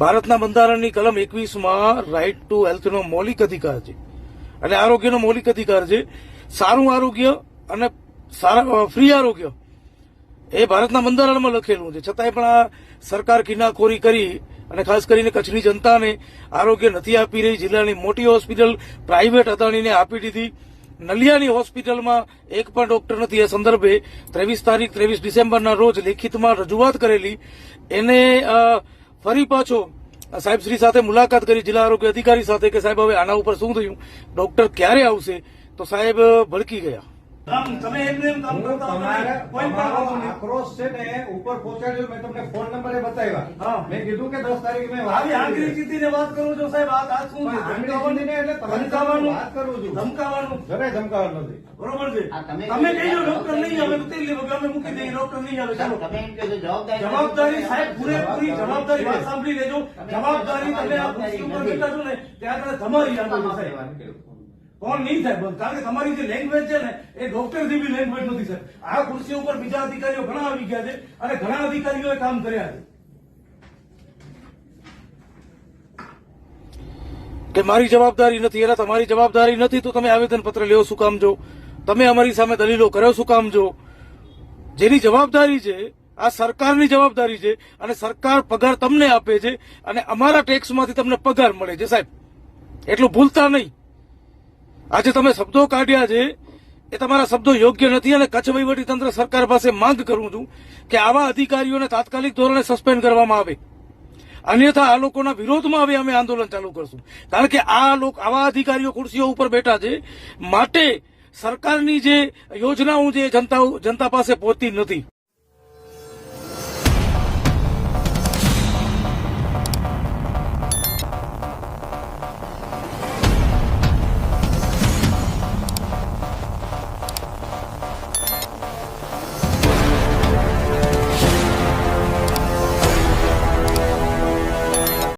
ભારતના બંધારણની કલમ એકવીસમાં રાઇટ ટુ હેલ્થનો મૌલિક અધિકાર છે. અને આરોગ્યનો મૌલિક અધિકાર છે. સારું આરોગ્ય અને સારા ફ્રી આરોગ્ય એ ભારતના બંધારણમાં લખેલું છે. છતાંય પણ આ સરકાર કિનાખોરી કરી અને ખાસ કરીને કચ્છની જનતાને આરોગ્ય નથી આપી રહી. જિલ્લાની મોટી હોસ્પિટલ પ્રાઇવેટ અદાણીને આપી દીધી. નલિયાની હોસ્પિટલમાં એક પણ ડોક્ટર નથી. એ સંદર્ભે ત્રેવીસ તારીખ, ત્રેવીસ ડિસેમ્બરના રોજ લેખિતમાં રજૂઆત કરેલી. એને ફરી પાછો સાહેબ, શ્રી સાથે મુલાકાત કરી જિલ્લા આરોગ્ય અધિકારી સાથે કે સાહેબ, હવે આના ઉપર શું થયું? ડોક્ટર ક્યારે આવશે? તો સાહેબ, ભડકી ગયા. તમે એમને એમ કામ કરતા હો તો તમારે કોઈ પણ તમારો વાંધો નહીં. આક્રોશ છે ને ઉપર પહોંચાડ્યો મેં તમને ફોન નંબરે બતાવ્યા. મેં કીધું કે દસ તારીખે મેં વાત આંગળી છે. વાત કરું છું સાહેબ આ આ શું છે? પણ એટલે તમારી વાત કરું છું. ધમકાવવાનું જરાય ધમકાવવાનું નથી. બરોબર છે? તમે તમે કહેજો ડોક્ટર નહીં આવે તો તમે- તેલ લેવો કે અમે મૂકી દઈએ ડોક્ટર નહીં આવે ચાલો. તમે એમ કહો જવાબદારી જવાબદારી સાહેબ પૂરેપૂરી જવાબદારી વાત સાંભળી લેજો. જવાબદારી તમે આ ખુરશી ઉપર બેઠા છો ને ત્યાં તમે તમારી સાહેબ કોણ નહીં સાહેબ? કારણ કે તમારી જે લેંગ્વેજ છે ને, એ ડોક્ટર જેવી લેંગ્વેજ નથી સાહેબ. આ ખુરશી ઉપર બીજા અધિકારીઓ ઘણા આવી ગયા છે અને ઘણા અધિકારીઓએ કામ કર્યા છે. કે મારી જવાબદારી નથી, એના તમારી જવાબદારી નથી, તો તમે આવેદન પત્ર લેવો શું કામ જો? તમે અમારી સામે દલીલો કરો શું કામ જો? જેની જવાબદારી છે, આ સરકારની જવાબદારી છે અને સરકાર પગાર તમને આપે છે અને અમારા ટેક્સમાંથી તમને પગાર મળે છે સાહેબ. એટલું ભૂલતા નહીં. આજે તમે શબ્દો કાઢ્યા છે, એ તમારા શબ્દો યોગ્ય નથી અને કચ્છ તંત્ર સરકાર પાસે માંગ કરું છું કે આવા અધિકારીઓને તાત્કાલિક ધોરણે સસ્પેન્ડ કરવામાં આવે. અન્યથા આ લોકોના વિરોધમાં હવે અમે આંદોલન ચાલુ કરશું. કારણ કે આ લોકો, આવા અધિકારીઓ ખુરશીઓ ઉપર બેઠા છે, માટે સરકારની જે યોજનાઓ જે જનતા જનતા પાસે પહોંચતી નથી.